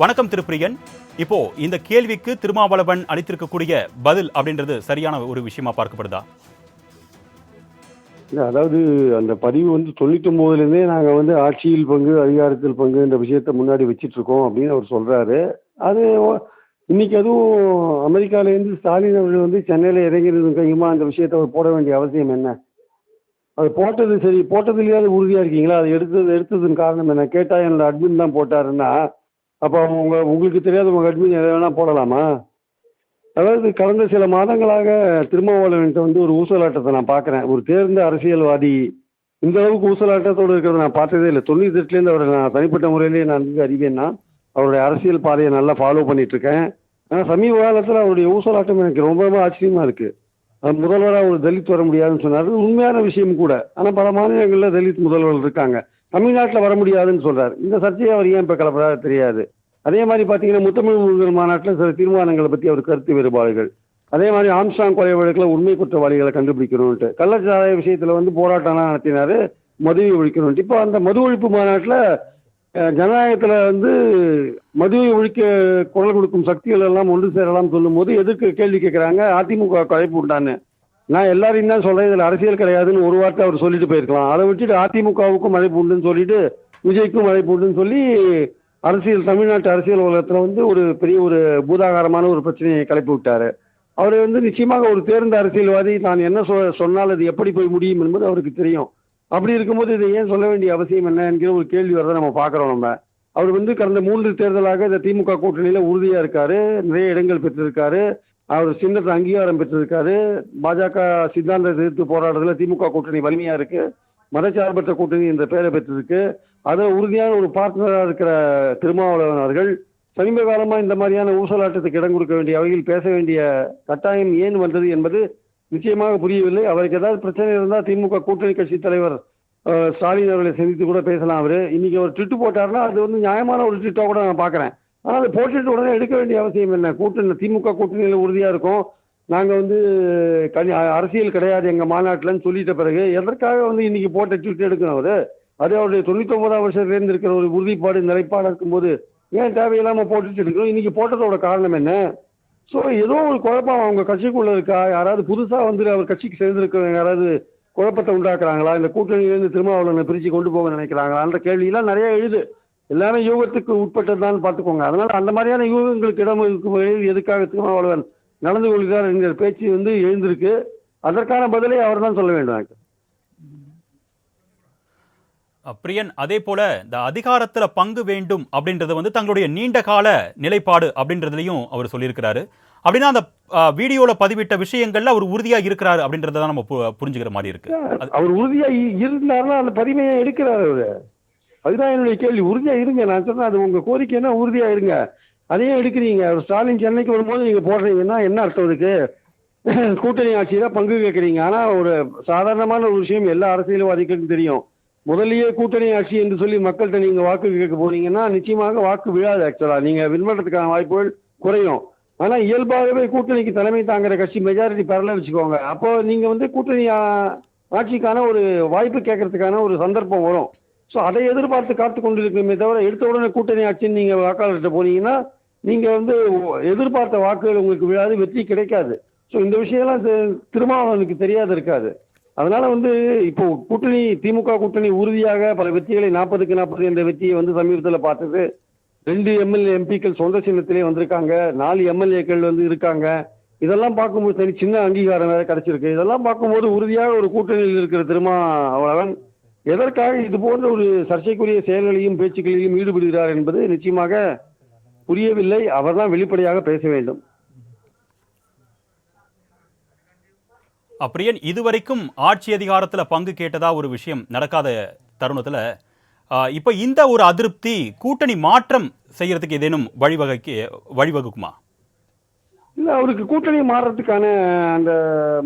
வணக்கம் திருப்பிரியன். இப்போ இந்த கேள்விக்கு திருமாவளவன் அளித்திருக்கக்கூடிய பதில் அப்படின்றது சரியான ஒரு விஷயமா பார்க்கப்படுதா? அதாவது அந்த பதிவு வந்து தொண்ணூத்தொம்போதுலேருந்தே நாங்கள் வந்து ஆட்சியில் பங்கு அதிகாரத்தில் பங்கு இந்த விஷயத்தை முன்னாடி வச்சிட்டு இருக்கோம் அப்படின்னு அவர் சொல்றாரு. அது இன்னைக்கு அதுவும் அமெரிக்காலேருந்து ஸ்டாலின் அவர்கள் வந்து சென்னையில் இறங்கிறது கையுமா அந்த விஷயத்தை அவர் போட வேண்டிய அவசியம் என்ன? அது போட்டது சரி போட்டதுலேயாவது உறுதியாக இருக்கீங்களா? அது எடுத்தது எடுத்ததுன்னு காரணம் என்ன? கேட்டால் என்னோட அட்மின் தான் போட்டாருன்னா அப்போ உங்க உங்களுக்கு தெரியாத உங்கள் அட்மின் எதை வேணால் போடலாமா? அதாவது கடந்த சில மாதங்களாக திருமாவளவன்கிட்ட வந்து ஒரு ஊசலாட்டத்தை நான் பார்க்குறேன் ஒரு தேர்ந்த அரசியல்வாதி இந்த அளவுக்கு ஊசலாட்டத்தோடு இருக்கிறத நான் பார்த்ததே இல்லை. தொண்ணூத்தி எட்டுலேருந்து அவரை நான் தனிப்பட்ட முறையிலேயே நான் வந்து அறிவேன்னா அவருடைய அரசியல் பாதையை நல்லா ஃபாலோ பண்ணிட்டுருக்கேன். ஆனால் சமீப காலத்தில் அவருடைய ஊசலாட்டம் எனக்கு ரொம்ப ரொம்ப ஆச்சரியமாக இருக்குது அவர் முதல்வராக ஒரு தலித் வர முடியாதுன்னு சொன்னார். உண்மையான விஷயம் கூட. ஆனால் பல மாநிலங்களில் தலித் முதல்வர்கள் இருக்காங்க. தமிழ்நாட்டில் வர முடியாதுன்னு சொல்கிறார் இந்த சர்ச்சையை அவர் ஏன் இப்போ கலப்பதாக தெரியாது? அதே மாதிரி பார்த்தீங்கன்னா முத்தமிழ் முருகன் மாநாட்டில் சில தீர்மானங்களை பற்றி அவர் கருத்து வேறுபாடுகள். அதே மாதிரி ஆம்ஸ்டாங் கொலை வழக்கில் உண்மை குற்றவாளிகளை கண்டுபிடிக்கணும்ட்டு கள்ளச்சாராய விஷயத்தில் வந்து போராட்டம்லாம் நடத்தினார் மதுவை ஒழிக்கணும்ட்டு இப்போ அந்த மது ஒழிப்பு மாநாட்டில் ஜனநாயகத்தில் வந்து மதுவை ஒழிக்க குரல் கொடுக்கும் சக்திகள் எல்லாம் ஒன்று சேரலாம் சொல்லும்போது எதுக்கு கேள்வி கேட்குறாங்க அதிமுக கலைப்பு உண்டான்னு. நான் எல்லாரையும் தான் சொல்கிறேன் இதில் அரசியல் கிடையாதுன்னு ஒரு வார்த்தை அவர் சொல்லிட்டு போயிருக்கலாம். அதை விட்டுட்டு அதிமுகவுக்கும் மழை உண்டுன்னு சொல்லிட்டு விஜய்க்கும் மழை உண்டுன்னு சொல்லி அரசியல் தமிழ்நாட்டு அரசியல் உலகத்தில் வந்து ஒரு பெரிய ஒரு பூதாகாரமான ஒரு பிரச்சனையை கிளப்பி விட்டார். அவர் வந்து நிச்சயமாக ஒரு தேர்ந்த அரசியல்வாதி நான் என்ன சொ சொன்னால் அது எப்படி போய் முடியும் என்பது அவருக்கு தெரியும். அப்படி இருக்கும்போது இதை ஏன் சொல்ல வேண்டிய அவசியம் என்ன என்கிற ஒரு கேள்வி வரதை நம்ம பார்க்குறோம் நம்ம. அவர் வந்து கடந்த மூன்று தேர்தலாக இந்த திமுக கூட்டணியில் உறுதியாக இருக்காரு நிறைய இடங்கள் பெற்றிருக்காரு. அவர் சின்னத்தை அங்கீகாரம் பெற்றிருக்காரு பாஜக சித்தாந்த எதிர்த்து போராடுறதுல திமுக கூட்டணி வலிமையா இருக்கு. மதச்சார்பற்ற கூட்டணி என்ற பெயரை பெற்றிருக்கு. அதை உறுதியான ஒரு பார்ட்னராக இருக்கிற திருமாவளவன் அவர்கள் சமீப காலமாக இந்த மாதிரியான ஊசலாட்டத்துக்கு இடம் கொடுக்க வேண்டிய வகையில் பேச வேண்டிய கட்டாயம் ஏன் வந்தது என்பது நிச்சயமாக புரியவில்லை. அவருக்கு ஏதாவது பிரச்சனை இருந்தால் திமுக கூட்டணி கட்சி தலைவர் ஸ்டாலின் அவர்களை சந்தித்து கூட பேசலாம் அவர். இன்னைக்கு அவர் ட்விட்டு போட்டார்னா அது வந்து நியாயமான ஒரு ட்விட்டாக கூட நான் பார்க்குறேன். ஆனால் அதை போட்டுட்டு உடனே எடுக்க வேண்டிய அவசியம் என்ன? கூட்டணி திமுக கூட்டணியில் உறுதியாக இருக்கும். நாங்கள் வந்து கனி அரசியல் கிடையாது எங்கள் மாநாட்டில்ன்னு சொல்லிட்ட பிறகு எதற்காக வந்து இன்னைக்கு போட்ட ட்விட் எடுக்கணும் அவர்? அது அவருடைய தொண்ணூத்தொம்பதாம் வருஷத்துலேருந்து இருக்கிற ஒரு உறுதிப்பாடு நிலைப்பாடு இருக்கும்போது ஏன் தேவையில்லாமல் போட்டுட்டு எடுக்கணும்? இன்னைக்கு போட்டதோட காரணம் என்ன? ஸோ ஏதோ ஒரு குழப்பம் அவங்க கட்சிக்குள்ள இருக்கா? யாராவது புதுசாக வந்து அவர் கட்சிக்கு சேர்ந்துருக்கிறவங்க யாராவது குழப்பத்தை உண்டாக்குறாங்களா? இந்த கூட்டணியிலேருந்து திருமாவளவனை பிரித்து கொண்டு போக நினைக்கிறாங்களான்ற கேள்வியெல்லாம் நிறைய எழுது. எல்லாமே யூகத்துக்கு உட்பட்டதுதான் பார்த்துக்கோங்க. அதனால அந்த மாதிரியான யூகங்களுக்கு இடம் இருக்கும் வகையில் எதுக்காக திருமாவளவன் நடந்து கொள்கிறார் என்கிற பேச்சு வந்து எழுந்திருக்கு. அதற்கான பதிலை அவர் தான் சொல்ல வேண்டும் எனக்கு பிரியன் அதே போல இந்த அதிகாரத்துல பங்கு வேண்டும் அப்படின்றது வந்து தங்களுடைய நீண்ட கால நிலைப்பாடு அப்படின்றதுலயும் அவர் சொல்லியிருக்கிறாரு. அப்படின்னா அந்த வீடியோல பதிவிட்ட விஷயங்கள்ல அவர் உறுதியா இருக்கிறாரு அப்படின்றத நம்ம புரிஞ்சுக்கிற மாதிரி இருக்கு. அவர் உறுதியா இருந்தாருன்னா அந்த பதிமையை எடுக்கிறார் அவரு. அதுதான் என்னுடைய கேள்வி உறுதியாக இருங்க. நான் சொன்னேன் அது உங்கள் கோரிக்கைன்னா உறுதியாக இருங்க. அதையும் எடுக்கிறீங்க. ஒரு ஸ்டாலின் சென்னைக்கு வரும்போது நீங்கள் போடுறீங்கன்னா என்ன அர்த்தம் இருக்கு கூட்டணி ஆட்சியில பங்கு கேட்குறீங்க. ஆனால் ஒரு சாதாரணமான ஒரு விஷயம் எல்லா அரசியல்வாதிகளுக்கும் தெரியும். முதலியே கூட்டணி ஆட்சி என்று சொல்லி மக்கள்கிட்ட நீங்கள் வாக்கு கேட்க போனீங்கன்னா நிச்சயமாக வாக்கு விழாது ஆக்சுவலாக நீங்கள் வின் வாய்ப்புகள் குறையும். ஆனால் இயல்பாகவே கூட்டணிக்கு தலைமை தாங்குற கட்சி மெஜாரிட்டி பரல வச்சுக்கோங்க. அப்போ நீங்கள் வந்து கூட்டணி ஆட்சிக்கான ஒரு வாய்ப்பு கேட்கறதுக்கான ஒரு சந்தர்ப்பம் வரும். ஸோ அதை எதிர்பார்த்து காத்து கொண்டிருக்கணுமே தவிர எடுத்த உடனே கூட்டணி ஆட்சின்னு நீங்கள் வாக்காளர்கிட்ட போனீங்கன்னா நீங்கள் வந்து எதிர்பார்த்த வாக்குகள் உங்களுக்கு விழாது வெற்றி கிடைக்காது. ஸோ இந்த விஷயம்லாம் திருமாவளவனுக்கு தெரியாது இருக்காது. அதனால வந்து இப்போ கூட்டணி திமுக கூட்டணி உறுதியாக பல வெற்றிகளை நாற்பதுக்கு நாற்பது என்ற வெற்றியை வந்து சமீபத்தில் பார்த்தது. ரெண்டு எம்எல்ஏ எம்பிக்கள் சொந்த சின்னத்திலே வந்திருக்காங்க. நாலு எம்எல்ஏக்கள் வந்து இருக்காங்க. இதெல்லாம் பார்க்கும்போது தனி சின்ன அங்கீகாரம் வேறு கிடைச்சிருக்கு. இதெல்லாம் பார்க்கும்போது உறுதியாக ஒரு கூட்டணியில் இருக்கிற திருமாவளவன் எதற்காக இது போன்ற ஒரு சர்ச்சைக்குரிய செயல்களையும் பேச்சுக்களிலும் ஈடுபடுகிறார் என்பது நிச்சயமாக புரியவில்லை. அவர்தான் வெளிப்படையாக பேச வேண்டும். அப்படியே இதுவரைக்கும் ஆட்சி அதிகாரத்துல பங்கு கேட்டதா ஒரு விஷயம் நடக்காத தருணத்துல இப்போ இப்ப இந்த ஒரு அதிருப்தி கூட்டணி மாற்றம் செய்யறதுக்கு ஏதேனும் வழிவகைக்கு வழிவகுக்குமா? இல்லை அவருக்கு கூட்டணி மாறுறதுக்கான அந்த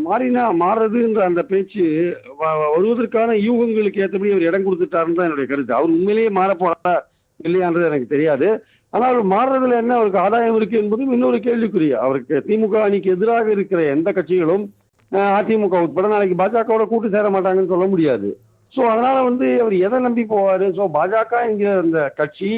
மாறினா மாறுறதுன்ற அந்த பேச்சு வ- வருவதற்கான யூகங்களுக்கு ஏற்றபடி அவர் இடம் கொடுத்துட்டாருன்னு தான் என்னுடைய கருத்து. அவர் உண்மையிலேயே மாற இல்லையான்றது எனக்கு தெரியாது. ஆனால் அவர் மாறுறதுல என்ன அவருக்கு ஆதாயம் இருக்கு என்பதும் இன்னொரு கேள்விக்குறி. அவருக்கு திமுக அணிக்கு எதிராக இருக்கிற எந்த கட்சிகளும் அதிமுக உட்பட நாளைக்கு பாஜகவோட கூட்டு சேர மாட்டாங்கன்னு சொல்ல முடியாது. ஸோ அதனால வந்து அவர் எதை நம்பி போவார்? ஸோ பாஜக என்கிற அந்த கட்சி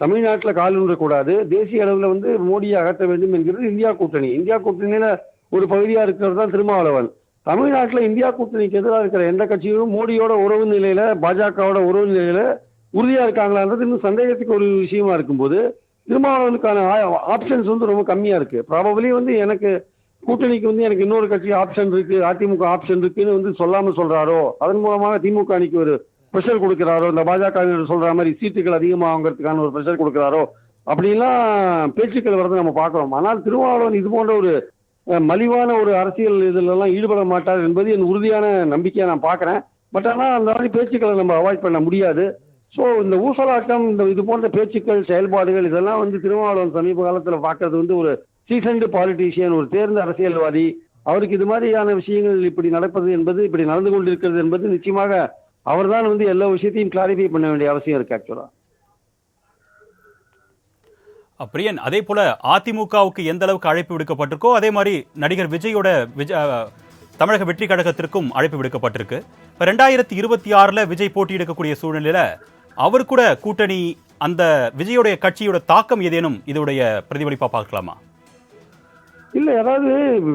தமிழ்நாட்டில் கால் ஊன்றக்கூடாது தேசிய அளவில் வந்து மோடியை அகற்ற வேண்டும் என்கிறது இந்தியா கூட்டணி. இந்தியா கூட்டணியில் ஒரு பகுதியாக இருக்கிறது தான் திருமாவளவன். தமிழ்நாட்டில் இந்தியா கூட்டணிக்கு எதிராக இருக்கிற எந்த கட்சியும் மோடியோட உறவு நிலையில பாஜகவோட உறவு நிலையில உறுதியாக இருக்காங்களான்றது இன்னும் சந்தேகத்துக்கு ஒரு விஷயமா இருக்கும்போது திருமாவளவனுக்கான ஆப்ஷன்ஸ் வந்து ரொம்ப கம்மியாக இருக்கு. ப்ராபபிளி வந்து எனக்கு கூட்டணிக்கு வந்து எனக்கு இன்னொரு கட்சி ஆப்ஷன் இருக்கு அதிமுக ஆப்ஷன் இருக்குன்னு வந்து சொல்லாமல் சொல்றாரோ அதன் மூலமாக திமுக அணிக்கு ஒரு ப்ரெஷர் கொடுக்கிறாரோ இந்த பாஜக சொல்ற மாதிரி சீட்டுகள் அதிகமாகிறதுக்கான ஒரு ப்ரெஷர் கொடுக்கிறாரோ அப்படிலாம் பேச்சுக்கள் வரதை நம்ம பார்க்கிறோம். ஆனால் திருமாவளவன் இது போன்ற ஒரு மலிவான ஒரு அரசியல் இதிலெல்லாம் ஈடுபட மாட்டார் என்பது என் உறுதியான நம்பிக்கையை நான் பார்க்குறேன். பட் ஆனால் அந்த மாதிரி பேச்சுக்களை நம்ம அவாய்ட் பண்ண முடியாது. ஸோ இந்த ஊசலாட்டம் இந்த இது போன்ற பேச்சுக்கள் செயல்பாடுகள் இதெல்லாம் வந்து திருமாவளவன் சமீப காலத்தில் பார்க்கறது வந்து ஒரு சீசன்டு பாலிட்டிஷியன் ஒரு தேர்ந்த அரசியல்வாதி. அவருக்கு இது மாதிரியான விஷயங்கள் இப்படி நடப்பது என்பது இப்படி நடந்து கொண்டிருக்கிறது என்பது நிச்சயமாக அவர்தான் வந்து எல்லா விஷயத்தையும் கிளாரிஃபை பண்ண வேண்டிய அவசியம் இருக்கு ஆக்சுவலாக பிரியன் அதே போல அதிமுகவுக்கு எந்த அளவுக்கு அழைப்பு விடுக்கப்பட்டிருக்கோ அதே மாதிரி நடிகர் விஜயோட விஜய் தமிழக வெற்றி கழகத்திற்கும் அழைப்பு விடுக்கப்பட்டிருக்கு. இப்போ ரெண்டாயிரத்தி இருபத்தி ஆறில் விஜய் போட்டியிடக்கூடிய சூழ்நிலையில் அவர் கூட கூட்டணி அந்த விஜயோடைய கட்சியோட தாக்கம் ஏதேனும் இதோடைய பிரதிபலிப்பாக பார்க்கலாமா? இல்ல அதாவது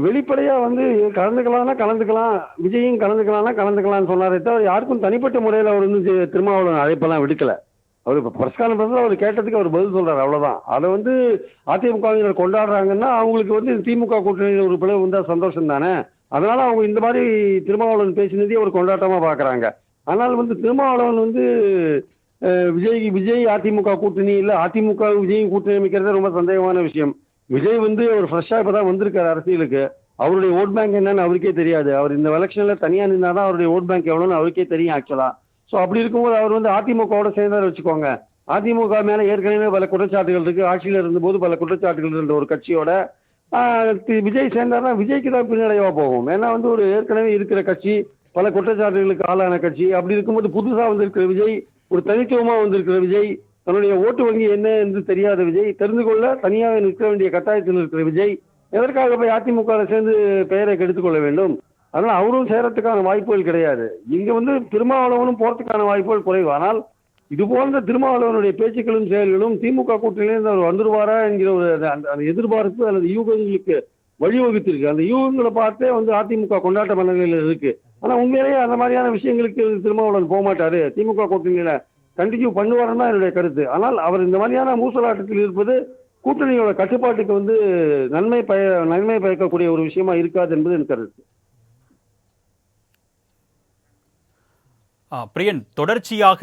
வெளிப்படையா வந்து கலந்துக்கலாம்னா கலந்துக்கலாம் விஜயும் கலந்துக்கலாம்னா கலந்துக்கலாம்னு சொன்னாரே தவிர யாருக்கும் தனிப்பட்ட முறையில் அவர் வந்து திருமாவளவன் அழைப்பெல்லாம் விடுக்கல. அவர் இப்போ பிரஸ் கான்ஃபரன்ஸ்ல அவர் கேட்டதுக்கு அவர் பதில் சொல்றாரு அவ்வளவுதான். அதை வந்து அதிமுகவினர் கொண்டாடுறாங்கன்னா அவங்களுக்கு வந்து திமுக கூட்டணியில் ஒரு பிளவு வந்தா சந்தோஷம் தானே அதனால அவங்க இந்த மாதிரி திருமாவளவன் பேசினதே ஒரு கொண்டாட்டமா பார்க்குறாங்க ஆனால் வந்து திருமாவளவன் வந்து விஜய் விஜய் அதிமுக கூட்டணி இல்ல அதிமுக விஜய் கூட்டணி அமைக்கிறதே ரொம்ப சந்தேகமான விஷயம். விஜய் வந்து ஒரு ஃப்ரெஷ்ஷாக இப்போ தான் வந்திருக்காரு அரசியலுக்கு. அவருடைய ஓட் பேங்க் என்னன்னு அவருக்கே தெரியாது. அவர் இந்த எலெக்ஷனில் தனியாக இருந்தால் தான் அவருடைய ஓட் பேங்க் எவ்வளோன்னு அவருக்கே தெரியும் ஆக்சுவலாக ஸோ அப்படி இருக்கும்போது அவர் வந்து அதிமுகவோட சேர்ந்தார் வச்சுக்கோங்க. அதிமுக மேலே ஏற்கனவே பல குற்றச்சாட்டுகள் இருக்குது ஆட்சியில் இருந்தபோது பல குற்றச்சாட்டுகள் இருந்த ஒரு கட்சியோட விஜய் சேர்ந்தார்னா விஜய்க்கு தான் பின்னடைவாக போகும். ஏன்னா வந்து ஒரு ஏற்கனவே இருக்கிற கட்சி பல குற்றச்சாட்டுகளுக்கு ஆளான கட்சி. அப்படி இருக்கும்போது புதுசாக வந்திருக்கிற விஜய் ஒரு தனித்துவமாக வந்திருக்கிற விஜய் தன்னுடைய ஓட்டு வங்கி என்ன என்று தெரியாத விஜய் தெரிந்து கொள்ள தனியாக நிற்க வேண்டிய கட்டாயத்தில் இருக்கிற விஜய் எதற்காக போய் அதிமுக சேர்ந்து பெயரை கெடுத்துக் கொள்ள வேண்டும்? அதனால் அவரும் சேரத்துக்கான வாய்ப்புகள் கிடையாது. இங்கே வந்து திருமாவளவனும் போகிறதுக்கான வாய்ப்புகள் குறைவு. ஆனால் இது போன்ற திருமாவளவனுடைய பேச்சுக்களும் செயல்களும் திமுக கூட்டணியிலிருந்து அவர் வந்துடுவாரா என்கிற ஒரு அந்த- அந்த அந்த எதிர்பார்ப்பு அல்லது யூகங்களுக்கு வழிவகுத்திருக்கு. அந்த யூகங்களை பார்த்தே வந்து அதிமுக கொண்டாட்ட மனநிலையில் இருக்கு. ஆனால் உண்மையிலேயே அந்த மாதிரியான விஷயங்களுக்கு திருமாவளவன் போக மாட்டாரு திமுக கூட்டணியில கண்டினியூ பண்ணுவாருன்னு தான் என்னுடைய கருத்து. ஆனால் அவர் இந்த மாதிரியான மூசலாட்டத்தில் இருப்பது கூட்டணியோட கட்டுப்பாட்டுக்கு வந்து நன்மை பய நன்மை பயக்கக்கூடிய ஒரு விஷயமா இருக்காது என்பது என் கருத்து. பிரியன் தொடர்ச்சியாக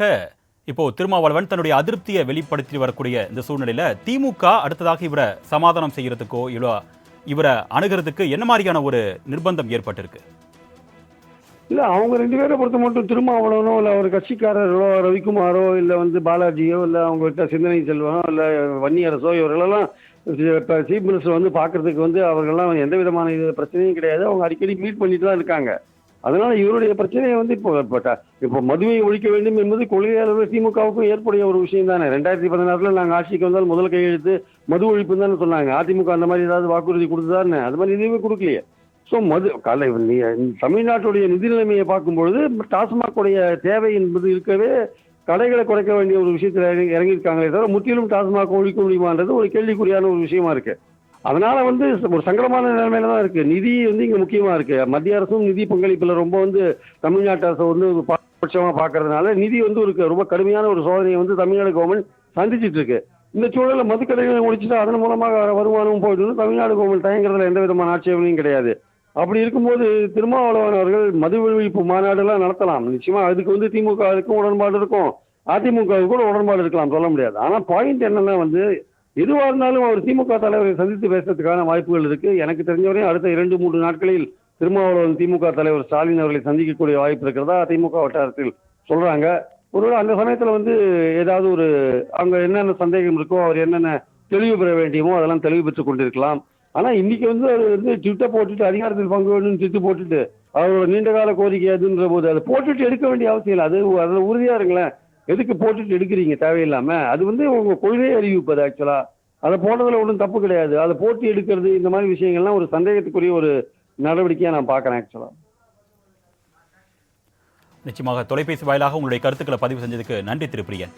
இப்போ திருமாவளவன் தன்னுடைய அதிருப்தியை வெளிப்படுத்தி வரக்கூடிய இந்த சூழ்நிலையில திமுக அடுத்ததாக இவரை சமாதானம் செய்யறதுக்கோ இவ்வளோ இவரை அணுகிறதுக்கு என்ன மாதிரியான ஒரு நிர்பந்தம் ஏற்பட்டிருக்கு? இல்லை அவங்க ரெண்டு பேரை பொறுத்த மட்டும் திருமாவளவனோ இல்லை ஒரு கட்சிக்காரரோ ரவிக்குமாரோ இல்லை வந்து பாலாஜியோ இல்லை அவங்ககிட்ட சிந்தனை செல்வனோ இல்லை வன்னியரசோ இவர்களெல்லாம் இப்போ சீஃப் மினிஸ்டர் வந்து பார்க்கறதுக்கு வந்து அவர்கள்லாம் எந்த விதமான இது பிரச்சனையும் கிடையாது. அவங்க அடிக்கடி மீட் பண்ணிட்டு தான் இருக்காங்க. அதனால இவருடைய பிரச்சனையை வந்து இப்போ இப்போ இப்போ மதுவை ஒழிக்க வேண்டும் என்பது கொள்கையாளர்கள் திமுகவுக்கும் ஏற்புடைய ஒரு விஷயம் தானே. ரெண்டாயிரத்தி பதினாறுல நாங்கள் ஆட்சிக்கு வந்தால் முதல் கையெழுத்து மது ஒழிப்பு தானே சொன்னாங்க. அதிமுக அந்த மாதிரி ஏதாவது வாக்குறுதி கொடுத்ததான்னு அது மாதிரி எதுவுமே கொடுக்கலையே. ஸோ மது கலை நீ- தமிழ்நாட்டுடைய நிதி நிலைமையை பார்க்கும்பொழுது டாஸ்மாகுடைய தேவை என்பது இருக்கவே கடைகளை குறைக்க வேண்டிய ஒரு விஷயத்தில் இறங்கி இறங்கியிருக்காங்களே தவிர முற்றிலும் டாஸ்மாக் ஒழிக்க முடியுமான்றது ஒரு கேள்விக்குறியான ஒரு விஷயமா இருக்கு. அதனால வந்து ஒரு சங்கடமான நிலைமையில தான் இருக்கு. நிதி வந்து இங்க முக்கியமா இருக்கு. மத்திய அரசும் நிதி பங்களிப்புல ரொம்ப வந்து தமிழ்நாட்டு அரசு வந்து பட்சமா பாக்குறதுனால நிதி வந்து ஒரு ரொம்ப கடுமையான ஒரு சோதனையை வந்து தமிழ்நாடு கவர்மெண்ட் சந்திச்சிட்டு இருக்கு. இந்த சூழலில் மதுக்கடைகளை முடிச்சுட்டு அதன் மூலமாக வருமானமும் போயிட்டு தமிழ்நாடு கவர்மெண்ட் தயங்குறதுல எந்த விதமான ஆட்சேபனையும் கிடையாது. அப்படி இருக்கும்போது திருமாவளவன் அவர்கள் மது ஒழிப்பு மாநாடுலாம் நடத்தலாம். நிச்சயமா அதுக்கு வந்து திமுகவுக்கும் உடன்பாடு இருக்கும். அதிமுகவுக்கு கூட உடன்பாடு இருக்கலாம் சொல்ல முடியாது. ஆனால் பாயிண்ட் என்னன்னா வந்து எதுவாக இருந்தாலும் அவர் திமுக தலைவரை சந்தித்து பேசுறதுக்கான வாய்ப்புகள் இருக்கு. எனக்கு தெரிஞ்சவரையும் அடுத்த இரண்டு மூன்று நாட்களில் திருமாவளவன் திமுக தலைவர் ஸ்டாலின் அவர்களை சந்திக்கக்கூடிய வாய்ப்பு இருக்கிறதா? திமுக வட்டாரத்தில் சொல்றாங்க. ஒருவேளை அந்த சமயத்தில் வந்து ஏதாவது ஒரு அங்கே என்னென்ன சந்தேகம் இருக்கோ அவர் என்னென்ன தெளிவு பெற வேண்டியமோ அதெல்லாம் தெளிவு பெற்றுக் கொண்டிருக்கலாம். ஆனால் இன்னைக்கு வந்து அவர் வந்து ட்விட்டர் போட்டுட்டு அதிகாரத்தில் பங்கு வேணும்னு திட்டு போட்டுட்டு அவரோட நீண்ட கால கோரிக்கை அதுன்ற போது அதை போட்டுட்டு எடுக்க வேண்டிய அவசியம் இல்லை. அது அதில் உறுதியாக இருங்களேன். எதுக்கு போட்டுட்டு எடுக்கிறீங்க? தேவையில்லாமல் அது வந்து உங்கள் கொள்கையை அறிவிப்பது ஆக்சுவலாக அதை போடுறதுல ஒன்றும் தப்பு கிடையாது. அதை போட்டு எடுக்கிறது இந்த மாதிரி விஷயங்கள்லாம் ஒரு சந்தேகத்துக்குரிய ஒரு நடவடிக்கையாக நான் பார்க்குறேன் ஆக்சுவலாக நிச்சயமாக தொலைபேசி வாயிலாக உங்களுடைய கருத்துக்களை பதிவு செஞ்சதுக்கு நன்றி திரு பிரியன்.